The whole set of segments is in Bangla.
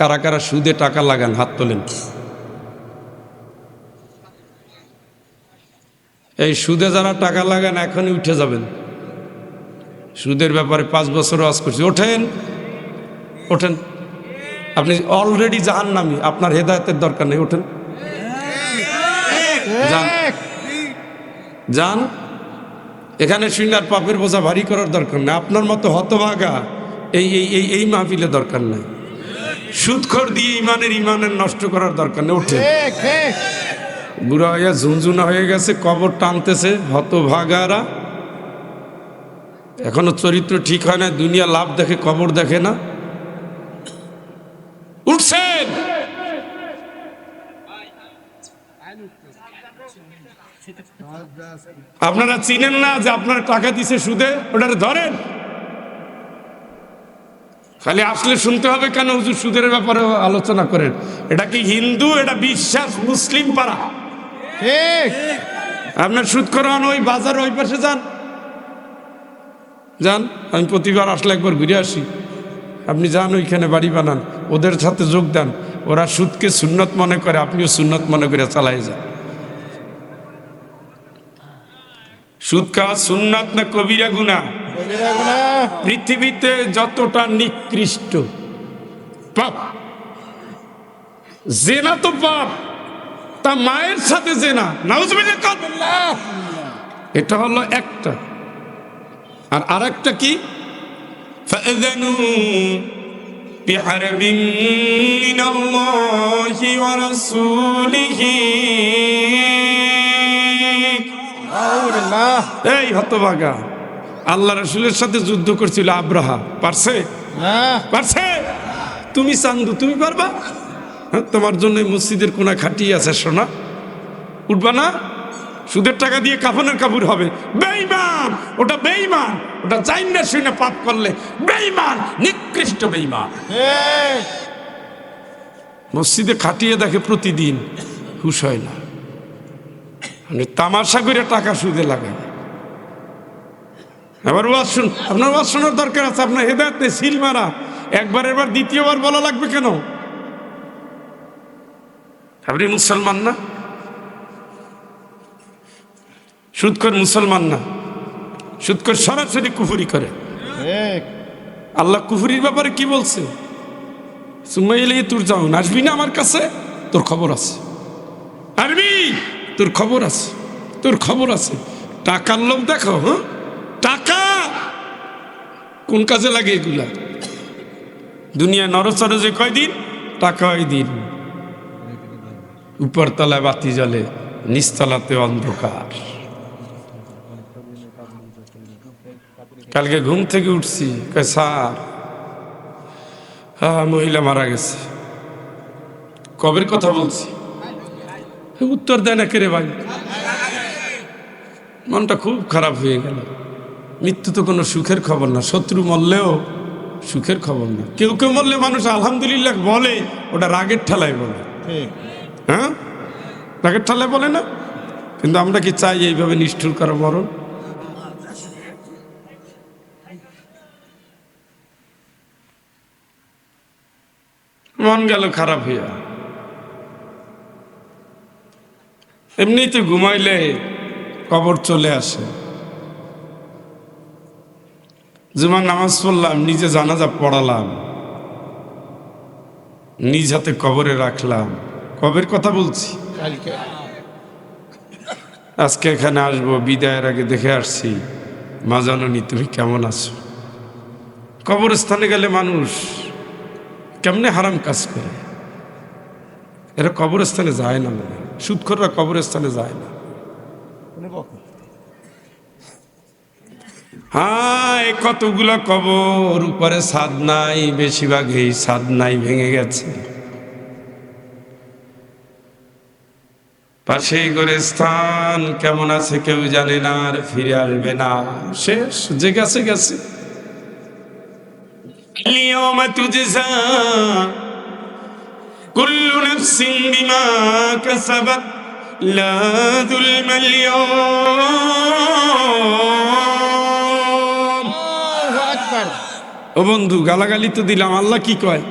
কারা কারা সুদে টাকা লাগান, হাত তোলেন। এই সুদে যারা টাকা লাগান, এখনই উঠে যাবেন। সুদের ব্যাপারে পাঁচ বছর ওয়াজ করছি। ওঠেন ওঠেন। আপনি অলরেডি জাহান নামি আপনার হেদায়তের দরকার নেই, ওঠেন। যান। যান। এখানে শুনার পাপের বোঝা ভারী করার দরকার নেই। আপনার মতো হতভাগা এই এই এই মাহফিলে দরকার নেই। সুদখর দিয়ে ইমানের ইমানের নষ্ট করার দরকার নেই ওঠে। বুড়া হইয়া ঝুনঝুনা হয়ে গেছে কবর টানতেছে হতভাগারা। এখনও চরিত্র ঠিক হয় না দুনিয়া লাভ দেখে কবর দেখে না। উঠছেন! আপনারা চিনেন না যে আপনার টাকা দিছে সুদে? ওটারে ধরেন। খালি আসলে শুনতে হবে কেন হুজুর সুদের ব্যাপারে আলোচনা করেন। এটা কি হিন্দু এটা বিশ্বাস মুসলিম পাড়া? ঠিক। আপনার সুদ করান ওই বাজার ওই পাশে যান। যান আমি প্রতিবার আসলে একবার ঘুরে আসি। আপনি যান ওইখানে বাড়ি বানান। ওদের সাথে যোগ দেন। ওরা সুদকে সুন্নত মনে করে আপনিও সুন্নত মনে করে চালাই যান। সুদ খাওয়া সুন্নত না কবিরা গুনাহ। পৃথিবীতে যতটা নিকৃষ্ট পাপ জেনা তো পাপ তা মায়ের সাথে জেনা নাউজুবিল্লাহ কাবিল্লাহ। এটা হলো একটা আর আরেকটা কি فأذنوا بحرب من الله ورسوله আউরিল্লাহ। এই হতভাগা আল্লাহ রসুলের সাথে যুদ্ধ করছিল আব্রাহা। পারছে? না পারছে? তুমি চান্দু তুমি পারবা? হ্যাঁ, তোমার জন্য মসজিদের কোনা খাটিয়ে আছে সোনা। উঠবা না? সুদের টাকা দিয়ে কাফনের কাপড় হবে। বেইমান ওটা বেইমান ওটা চাইন না শুনে পাপ করলে বেইমান নিকৃষ্ট বেইমান মসজিদে খাটিয়ে দেখে প্রতিদিন হুশ হয় না। মানে তামাশা করে টাকা সুদে লাগায় আবার ওয়াজ শুন আপনার ওয়াজ শোনার দরকার আছে আপনার হেদায়ত নেই সিল মারা। একবার এবার দ্বিতীয়বার বলা লাগবে কেন? আপনি মুসলমান না? সুদকর মুসলমান না? সুদকর সরাসরি কুফুরি করে। আল্লাহ কুফুরির ব্যাপারে কি বলছে? সুমাইলে তোর যাও। আসবি না আমার কাছে? তোর খবর আছে। আরবি তোর খবর আছে। তোর খবর আছে। টাকার লোক দেখো হ্যাঁ? টাকা কোন কাজে লাগে এগুলা? দুনিয়া নরচরে যে কয়দিন? টাকা ওই দিন। উপরতলায় বাতি জ্বলে, নিচতলাতে অন্ধকার। কালকে ঘুম থেকে উঠছি স্যার হ্যাঁ মহিলা মারা গেছে। কবের কথা বলছি? উত্তর দেয় না কেরে ভাই? মনটা খুব খারাপ হয়ে গেল। মৃত্যু তো কোনো সুখের খবর না শত্রু মরলেও সুখের খবর না। কেউ কেউ মরলে মানুষ আলহামদুলিল্লাহ বলে ওটা রাগের ঠেলায় বলে। হ্যাঁ? রাগের ঠেলায় বলে না? কিন্তু আমরা কি চাই এইভাবে নিষ্ঠুর করা মরণ? মন গেল খারাপ হইয়া। এমনিতে ঘুমাইলে কবর চলে আসে। জুমার নামাজ পড়লাম নিজে জানাজা পড়ালাম। নিজ হাতে কবরে রাখলাম। কবের কথা বলছি? আজকে এখানে আসব বিদায়ের আগে দেখে আসছি। মা জাননি তুমি কেমন আছো? কবরস্থানে গেলে মানুষ কেমনে হারাম কাজ করে? এরা কবরস্থানে যায় না মনে। সুদখোররা কবরস্থানে যায় না। হায়, কতগুলো কবর, উপরে সাদ নাই বেশিরভাগ এই সাদ নাই, ভেঙে গেছে। পাশেই করে স্থান, কেমন আছে কেউ জানে না, আর ফিরে আসবে না। শেষ যে গেছে। গেছে কুল্লু নফসিন বিমা কাসাবাত, লা যুলমাল ও বন্ধু, গালাগালি তো দিলাম, আল্লাহ কি কয়?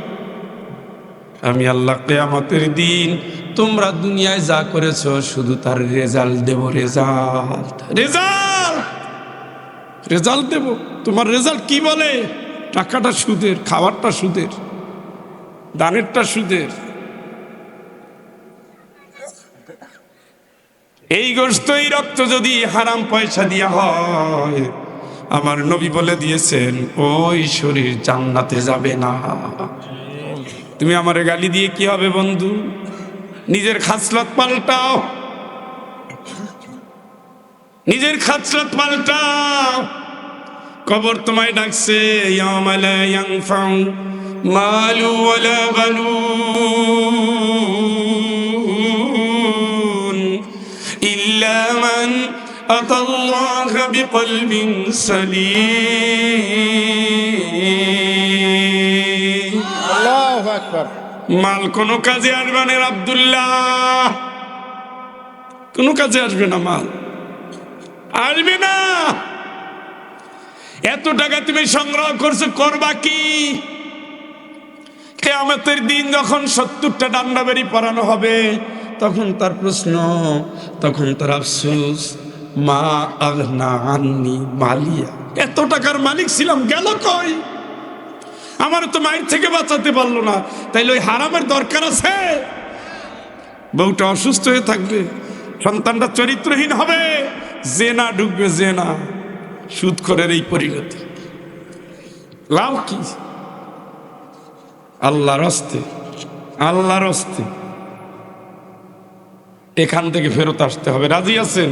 আমি আল্লাহ কেয়ামতের দিন তোমরা দুনিয়ায় যা করেছ শুধু তার রেজাল্ট দেব, রেজাল্ট। রেজাল্ট! রেজাল্ট দেব? তোমার রেজাল্ট কি বলে? টাকাটা সুদের, খাবারটা সুদের, দানেরটা সুদের। এই গোস্ত এই রক্ত যদি হারাম পয়সা দিয়া হয় আমার নবী বলে দিয়েছেন ওই শরীর জান্নাতে যাবে না। তুমি আমার গালি দিয়ে কি হবে বন্ধু? নিজের খাসলত পাল্টাও। নিজের খাসলত পাল্টাও। কবর তোমায় ডাকছে মালু আতাল্লাহ বিকলবিন সালিম আল্লাহ আকবার। মাল কোনো কাজে আসবে না আবদুল্লাহ। কোনো কাজে আসবে না মাল। আসবে না। এত টাকা তুমি সংগ্রহ করছ করবা কি? কেয়ামতের দিন যখন সত্তরটা ডান্ডা বেরি পরানো হবে তখন তার প্রশ্ন তখন তার আফসোস। মা আগনা আননি মালিয়া। এত টাকার মালিক ছিলাম, গেল কই? আমার তো মায়ের থেকে বাঁচাতে পারল না। তাইলে ওই হারামের দরকার আছে? বউটা অসুস্থ হয়ে থাকবে সন্তানটা চরিত্রহীন হবে। যে না ঢুকবে যে না সুদ করের এই পরিণতি। লাভ কি? আল্লাহর হস্তে আল্লাহর হস্তে। এখান থেকে ফেরত আসতে হবে। রাজি আছেন?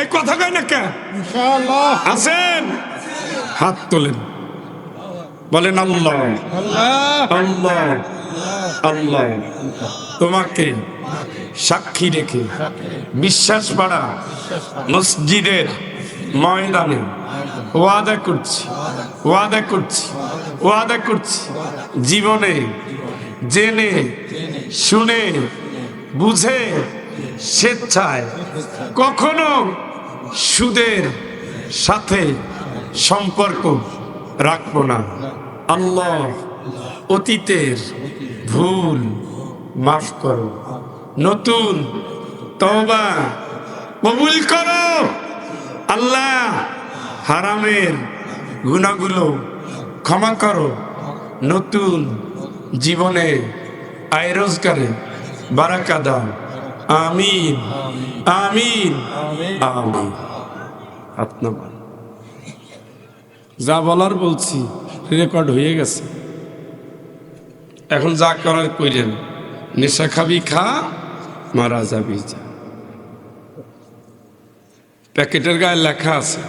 এই কথা কয় না কে? আছেন? হাত তোলেন। বলেন আল্লাহ। আল্লাহ। আল্লাহ। আল্লাহ। তোমাকে সাক্ষী রেখে বিশ্বাস পাড়া মসজিদের ময়দানে ওয়াদা করছি ওয়াদা করছি ওয়াদা করছি। জীবনে জেনে শুনে বুঝে স্বেচ্ছায় কখনো সুদের সাথে সম্পর্ক রাখব না। আল্লাহ অতীতের ভুল মাফ করো। নতুন তবা কবুল করো। আল্লাহ হারামের গুণাগুলো ক্ষমা করো। নতুন জীবনে আয় রোজগারে বারাকা দাও। আমিন। আমিন। আমিন। আপনার যা বলার বলছি রেকর্ড হয়ে গেছে। এখন যা করার কইলেন নেশা খাবি খা মারা যাবি যা। প্যাকেটের গায়ে লেখা আছে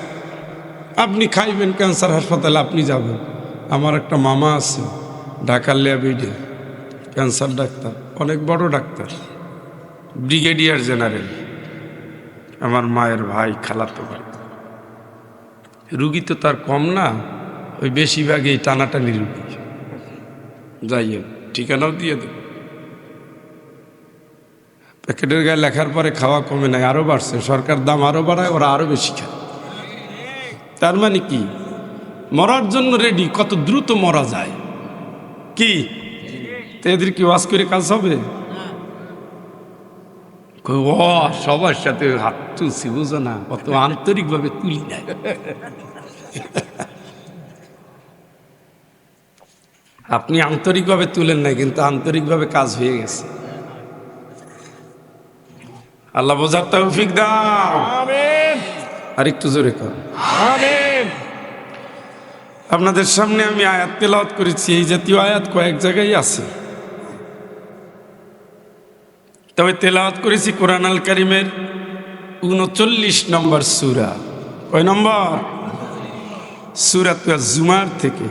আপনি খাইবেন ক্যান্সার হাসপাতালে আপনি যাবেন। আমার একটা মামা আছে ঢাকার ল্যাবিডে ক্যান্সার ডাক্তার অনেক বড় ডাক্তার। Brigadier general. আমার মায়ের ভাই খালাতো ভাই। রুগী তো তার কম না, ওই বেশিরভাগই টানাটানি রুগী। যাইয়েন ঠিকানাও দিয়ে দেব। প্যাকেটের গায়ে লেখার পরে খাওয়া কমে নাই আরও বাড়ছে। সরকার দাম আরও বাড়ায়, ওরা আরও বেশি খায়। তার মানে কি? মরার জন্য রেডি কত দ্রুত মরা যায়। কি? এদের কি ওয়াজ করে কাজ হবে? ও সবার সাথে হাত তুলছি বুঝো না অত আন্তরিকভাবে তুলি নাই আপনি আন্তরিকভাবে তুলেন নাই কিন্তু আন্তরিকভাবে কাজ হয়ে গেছে আল্লাহ বোঝার তৌফিক দাও. আমিন আর একটু জোরে কর। আপনাদের সামনে আমি আয়াত তেলাওয়াত করেছি। এই জাতীয় আয়াত কয়েক জায়গায় আছে। তবে তেলাওয়াত করেছি কোরআন আল করিমের উনচল্লিশ নম্বর সুরা। কয় নম্বর? সুরা সুরাত জুমার থেকে।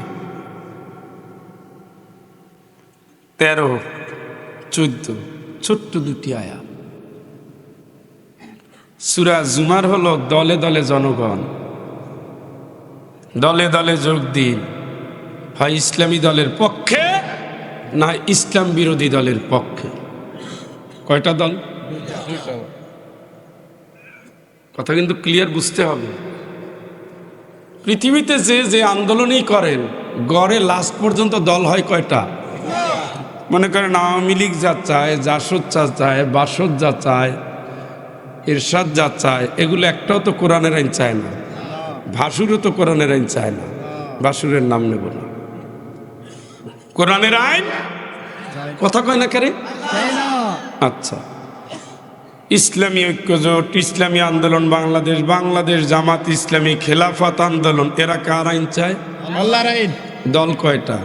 তেরো, চোদ্দ, ছোট্ট দুটি আয়া। সুরা জুমার হলো দলে দলে জনগণ। দলে দলে যোগ দিন। হয় ইসলামী দলের পক্ষে না ইসলাম বিরোধী দলের পক্ষে? কয়টা দল? কথা কিন্তু ক্লিয়ার বুঝতে হবে। পৃথিবীতে যে যে আন্দোলনই করেন গড়ে লাস্ট পর্যন্ত দল হয় কয়টা? মনে করেন আওয়ামী লীগ যা চায় জাসদ যা চায় বাসদ যা চায় এরশাদ যা চায় এগুলো একটাও তো কোরআনের আইন চায় না। ভাসুরও তো কোরআনের আইন চায় না। ভাসুরের নাম নেব না। কোরআনের আইন কথা কয় না কেরে? আচ্ছা। ইসলামী ঐক্যজোট ইসলামী আন্দোলন বাংলাদেশ বাংলাদেশ জামাত ইসলামী খেলাফত আন্দোলন এরা কার আইন চায়? দল কয়টা?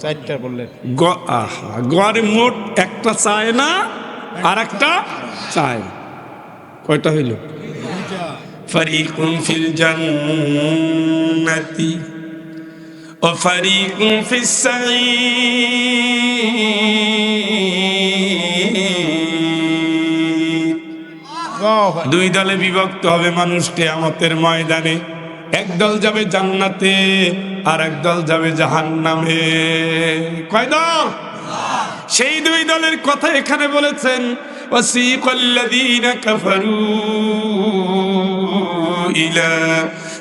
চারটা বললেন। গড়ে মোট একটা চায় না আর একটা চায়। কয়টা হইল? ফারিকুন ফিল জান্নাতি। ও ফারিকুন ফিস সাঈর আল্লাহু আকবার। দুই দলে বিভক্ত হবে মানুষ কেয়ামতের ময়দানে এক দল যাবে জান্নাতে আর এক দল যাবে জাহান্নামে কয় দল সেই দুই দলের কথা এখানে বলেছেন وسيق الذين كفروا إلى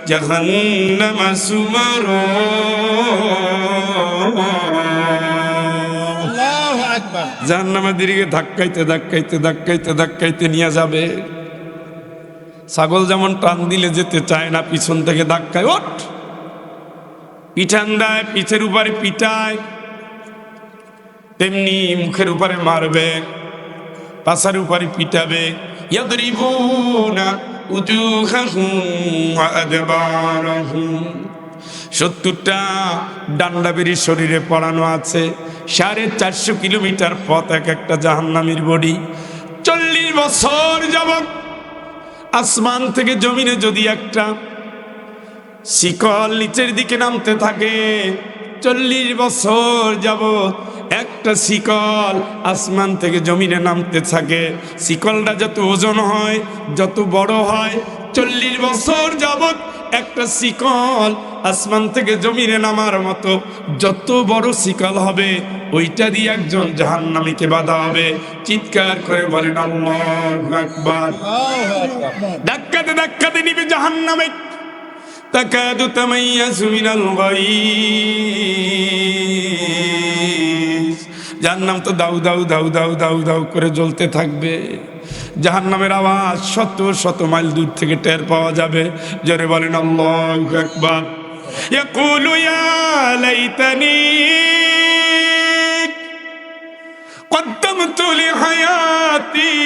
جهنم سمرا আল্লাহু আকবার। জাহান্নামের দিকে ধাক্কাইতে ধাক্কাইতে ধাক্কাইতে ধাক্কাইতে নিয়ে যাবে ছাগল যেমন টান দিলে যেতে চায় না পিছন থেকে ধাক্কায় ওঠ পিঠান দেয় পিঠের উপরে পিটায় তেমনি মুখের উপরে মারবে পাশার উপরে পিটাবে ইয়াদরিবুনা উজুহাহুম ওয়া আদবারাহুম সত্তরটা ডান্ডা বেরিয়ে শরীরে পড়ানো আছে। সাড়ে চারশো কিলোমিটার পথ এক একটা জাহান্নামীর বডি। চল্লিশ বছর যাবত আসমান থেকে জমিনে যদি একটা শিকল নিচের দিকে নামতে থাকে, চল্লিশ বছর যাবত একটা শিকল আসমান থেকে জমিনে নামতে থাকে। শিকলটা যত ওজন হয়, যত বড় হয়, চল্লিশ বছর যাবৎ একটা শিকল আসমান থেকে জমিনে নামার মতো যত বড় শিকল হবে, ওইটা দিয়ে একজন জাহান নামীকে বাধা হবে। চিৎকার করে বলেন আকবার। ধাক্কাতে নিবে জাহান নামে তাকাদু তামাইয়া সুমিনাল গায়ী الغيظ জাহান্নাম তো দাউ দাউ দাউ দাউ দাউ দাউ করে জ্বলতে থাকবে জাহান্নামের আওয়াজ শত শত মাইল দূর থেকে টের পাওয়া যাবে জোরে বলেন আল্লাহু আকবার يقول يا ليتني قدمت لحياتي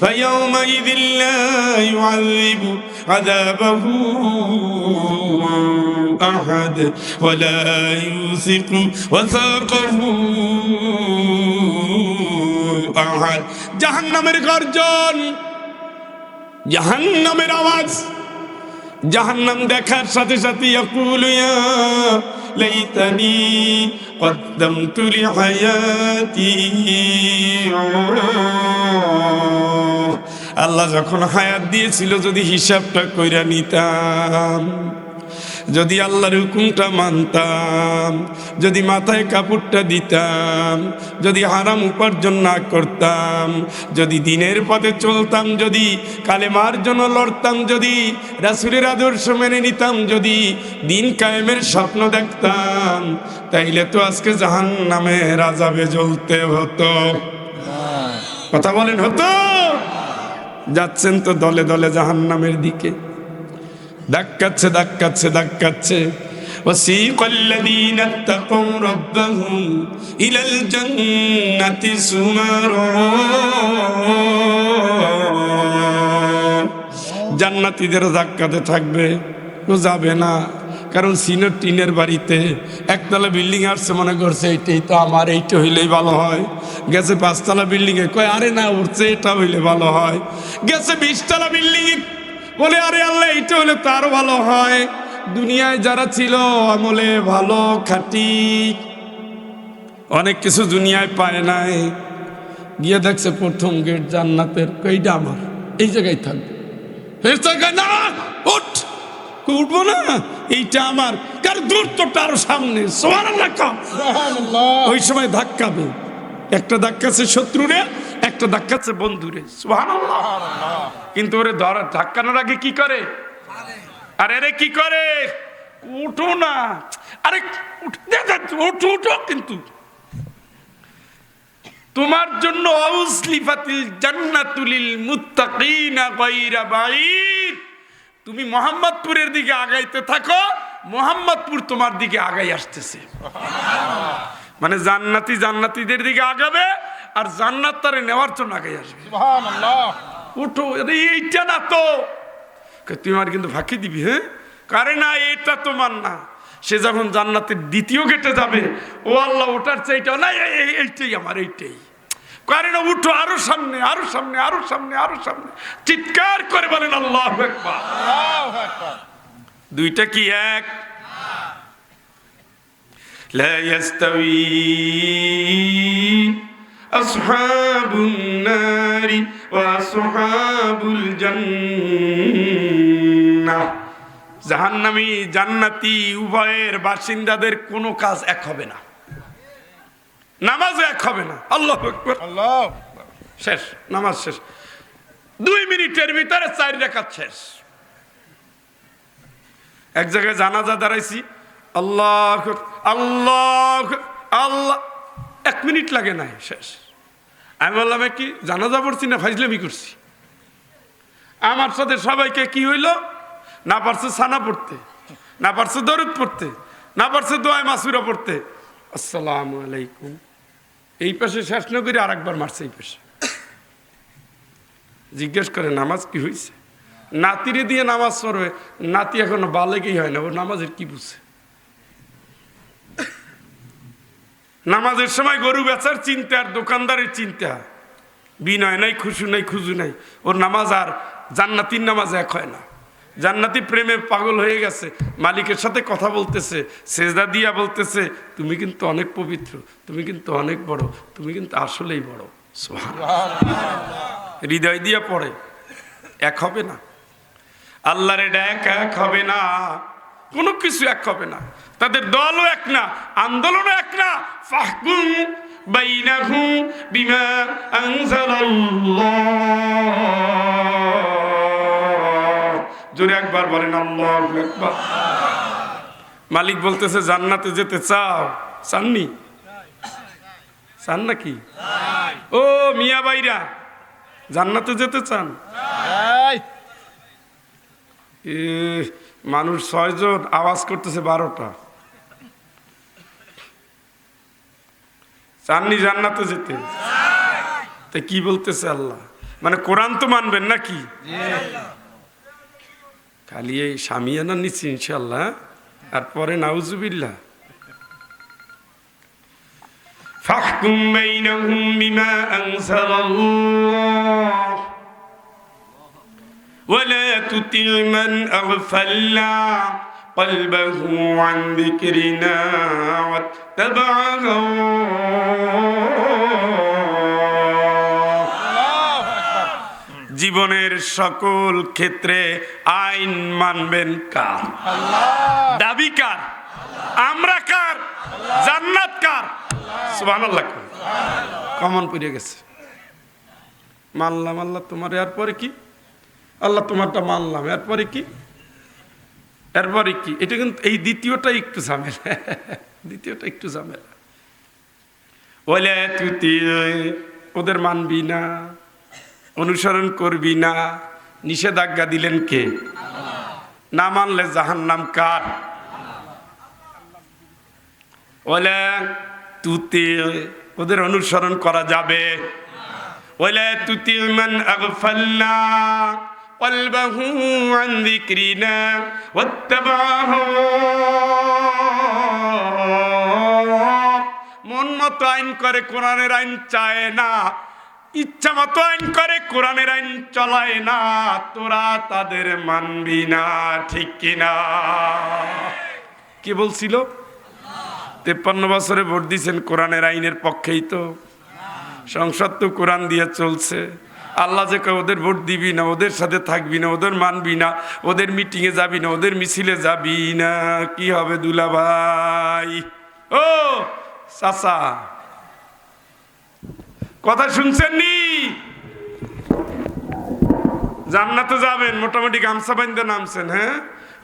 فيومئذ لا يعذب عذابه أحد ولا يوثق وثاقه أحد জাহান্নামের গর্জন জাহান্নামের আওয়াজ জাহান্নাম দেখার সাথে সাথে ইয়াকুল ইয়া লাইতানি قدمت لحياتي আল্লাহ যখন হায়াত দিয়েছিল যদি হিসাবটা কইরা নিতাম যদি আল্লাহর হুকুমটা মানতাম যদি মাথায় কাপড়টা দিতাম যদি হারাম উপার্জন না করতাম যদি দিনের পথে চলতাম যদি কালেমার জন্য লড়তাম যদি রাসুলের আদর্শ মেনে নিতাম যদি দিন কায়েমের স্বপ্ন দেখতাম তাইলে তো আজকে জাহান নামে রাজাবে জ্বলতে হতো। কথা বলেন হতো? যাচ্ছেন তো দলে দলে জাহান্নামের দিকে ধাক্কাচ্ছে ধাক্কাচ্ছে ধাক্কাচ্ছে وسيق الذين اتقوا ربهم إلى الجنة زمرا জান্নাতীদের ধাক্কাতে থাকবে ও যাবে না কারণ সিনের টিনের বাড়িতে একতলা বিল্ডিং আসছে মনে করছে এইটাই তো আমার, এইটা হইলেই ভালো হয়। গেছে পাঁচতলা বিল্ডিং এ, কয়, আরে না, উঠছে, এটা হইলে ভালো হয়। গেছে বিশতলা বিল্ডিং বলে, আরে আল্লাহ, এইটা হইলে তারও ভালো হয়। দুনিয়ায় যারা ছিল, আমলে ভালো খাটি। অনেক কিছু দুনিয়ায় পায় নাই। গিয়ে দেখছে প্রথম গেট জান্নাতের কইটা আমার? এই জায়গায় থাকবে। না, উঠ, উঠবো না। এইটা আমার। কার দূর তো তার সামনে ওই সময় ধাক্কাবে একটা ধাক্কাছে শত্রুরে একটা ধাক্কাছে বন্ধুরে। কিন্তু ওরে ধরা ধাক্কানোর আগে কি করে? আর এরে কি করে? উঠো না। আরে উঠ- উঠো কিন্তু। তোমার জন্য আউসলিফাতিল জান্নাতুলিল মুত্তাকিনা গায়রা বাইদ তুমি মোহাম্মদপুরের দিকে আগাইতে থাকো মোহাম্মদপুর তোমার দিকে আগাই আসতেছে। মানে জান্নাতি জান্নাতীদের দিকে আগাবে আর জান্নাত তারে নেওয়ার জন্য আগাই আসবে। উঠো এইটা না তো। তুই আমার কিন্তু ফাঁকি দিবি হ্যাঁ? কারে না এটা তোমার না। সে যখন জান্নাতের দ্বিতীয় গেটে যাবে ও আল্লাহ ওটার চাইটা না এই- এই- এইটাই আমার এইটাই। কারে না উঠো আরো সামনে আরো সামনে আরো সামনে আরো সামনে চিৎকার করে বলেন আল্লাহ একবার Allahu Akbar. দুইটা কি এক لا يستوي أصحاب النار وأصحاب الجنة জাহান্নামী জান্নাতি উভয়ের বাসিন্দাদের কোনো কাজ এক হবে না নামাজ এক হবে না। আল্লাহ Allah. শেষ নামাজ শেষ। দুই মিনিটের ভিতরে চার রেখাত শেষ। এক জায়গায় জানাজা দাঁড়াইছি। আল্লাহ আল্লাহ আল্লাহ এক মিনিট লাগে নাই শেষ। আমি বললাম কি জানাজা পড়ছি না ফাইজলামি করছি? আমার সাথে সবাইকে কি হইল? না পারছে সানা পড়তে না পারছে দরুদ পড়তে না পারছে দোয়ায় মাসুরা পড়তে। আসসালামু আলাইকুম। এই পাশে শেষ না করে আরেকবার মারছে এই পাশে। জিজ্ঞেস করে, নামাজ কি হয়েছে নাতিরে দিয়ে নামাজ পড়বে। নাতি এখনও বালেকেই হয় না, ও নামাজের কি বুঝছে? নামাজের সময় গরু বেচার চিন্তা আর দোকানদারের চিন্তা। বিনয় নাই, খুশু নাই, খুজু নাই। ওর নামাজ আর জান্নাতির নামাজ এক হয় না। জান্নাতি প্রেমে পাগল হয়ে গেছে, মালিকের সাথে কথা বলতেছে, সেজদা দিয়া বলতেছে, তুমি কিন্তু অনেক পবিত্র, তুমি কিন্তু অনেক বড়, তুমি কিন্তু আসলেই বড়। হৃদয় দিয়া পড়ে, এক হবে না। আল্লাহর এটা এক এক হবে না, কোনো কিছু এক হবে না। তাদের দলও এক না, আন্দোলনও এক না। ফাহকুম বাইনাহুম বিমা আনজালাল্লাহ। জোরে একবার বলেন আল্লাহু মালিক বলতেছে জান্নাতে যেতে চাও? চাননি? চান নাকি? ও মিয়া বাইরা জান্নাতে যেতে চান? মানুষ ছয়জন আওয়াজ করতেছে বারোটা। চাননি জান্নাতে যেতে? তা কি বলতেছে আল্লাহ? মানে কোরআন তো মানবেন নাকি? খালি এই সামিয়ানা নিচ্ছি ইনশাল্লাহ হ্যাঁ? আর পরে নাউজুবিল্লাহ ফাহকুম বাইনাহুম বিমা আনজালাল্লাহ ولا تطع من أغفلنا قلبه عن ذكرنا واتبع هواه জীবনের সকল ক্ষেত্রে আইন মানবেন কার? দাবি কার? আমরা কার? জান্নাত কার? সুবহানাল্লাহ কমন পড়ে গেছে। মানলাম আল্লাহ তোমার এরপরে কি? আল্লাহ তোমারটা মানলাম এরপরে কি? এরপরে কি? এটা কিন্তু এই দ্বিতীয়টা একটু ঝামেলা। দ্বিতীয়টা একটু ঝামেলা। ওলে তুই ওদের মানবি না। অনুসরণ করবি না নিষেধাজ্ঞা দিলেন কে না মানলে জাহান্নাম কার ওলে তুতে ওদের অনুসরণ করা যাবে ওলে তুতি মান আগফালনা قلبه عن ذكرنا واتبع هواه মন মতো আইন করে কোরআনের আইন চায় না ইচ্ছা মতো আইন করে, কোরআনের আইন চলায় না, তোরা তাদের মানবি না, ঠিক কিনা কি বলছিল? তেপ্পান্ন বছরে ভোট দিয়েছেন, কোরআনের আইনের পক্ষেই তো। সংসদ তো কোরআন দিয়ে চলছে। আল্লাহ যে ওদের ভোট দিবি না, ওদের সাথে থাকবি না, ওদের মানবি না, ওদের মিটিংয়ে যাবি না, ওদের মিছিলে যাবি না, কি হবে দুলা ভাই ও, চাচা কথা শুনছেন নি জান্নাতে যাবেন, মোটামুটি গামছা বান্ধে নামছেন হ্যাঁ?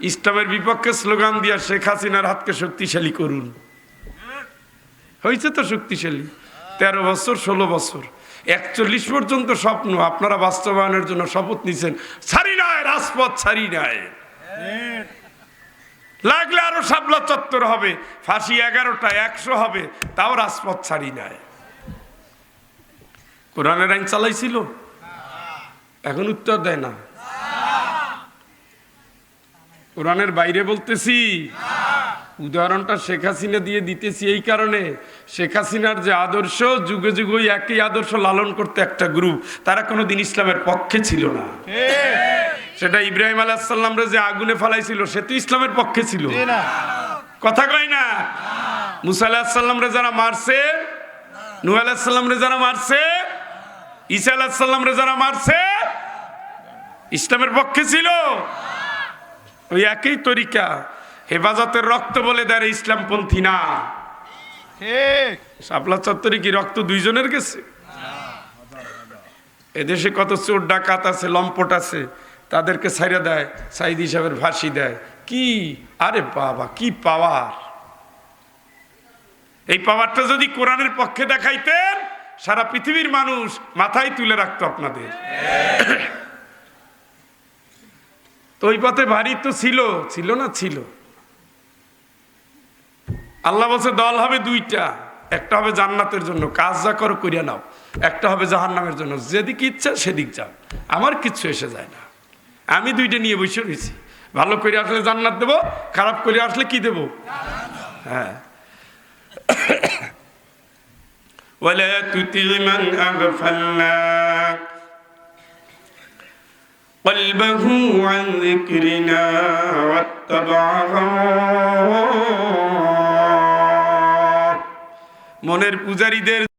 ইসলামের বিপক্ষে স্লোগান দিয়া শেখ হাসিনার হাতকে শক্তিশালী করুন। হয়েছে তো শক্তিশালী। তেরো বছর, ষোলো বছর। একচল্লিশ পর্যন্ত স্বপ্ন, আপনারা বাস্তবায়নের জন্য শপথ নিছেন। ছাড়ি নয় রাজপথ ছাড়ি নাই। লাগলে আরও সাবলা চত্বর হবে, ফাঁসি এগারোটা, একশো হবে, তাও রাজপথ ছাড়ি নাই। কোরআনের আইন চালাইছিল? এখন উত্তর দেয় না। কোরআনের বাইরে বলতেছি উদাহরণটা শেখ হাসিনা দিয়ে দিতেছি এই কারণে। শেখ হাসিনার যে আদর্শ যুগে যুগে ওই একই আদর্শ লালন করতে একটা গ্রুপ তারা কোনোদিন ইসলামের পক্ষে ছিল না। সেটা ইব্রাহিম আলাহাল্লাম যে আগুনে ফালাইছিল সে তো ইসলামের পক্ষে ছিল। কথা কয় না? মুসা আলাহিসাল্লাম রে যারা মারছে নু আলাহিসাল্লাম রে যারা মারছে ঈসা আলাহিসাল্লাম রে যারা মারছে ইসলামের পক্ষে ছিল। ওই একই তরিকা হেফাজতের রক্ত বলে দেয় ইসলামপন্থী না। শাপলা চত্বরে কি রক্ত দুইজনের গেছে? এদেশে কত চোর ডাকাত আছে লম্পট আছে তাদেরকে ছাইরা দেয় সাইদ হিসাবের ফাঁসি দেয়। কি? আরে বাবা কি পাওয়ার? এই পাওয়ারটা যদি কোরআনের পক্ষে দেখাইতেন সারা পৃথিবীর মানুষ মাথায় তুলে রাখতো আপনাদের। তো ওই পথে ভারী তো ছিল ছিল না ছিল? আল্লাহ বলছে, দল হবে দুইটা, একটা হবে জান্নাতের জন্য, কাজ যা করো করিয়া নাও, একটা হবে জাহান্নামের জন্য, যেদিকে ইচ্ছা সেদিক যাও, আমার কিচ্ছু এসে যায় না। আমি দুইটা নিয়ে বসে রয়েছি, ভালো করে আসলে জান্নাত দেবো, খারাপ করে আসলে কি দেবো? হ্যাঁ। ولا تطع من أغفلنا قلبه عن ذكرنا واتبع هواه মনের পূজারীদের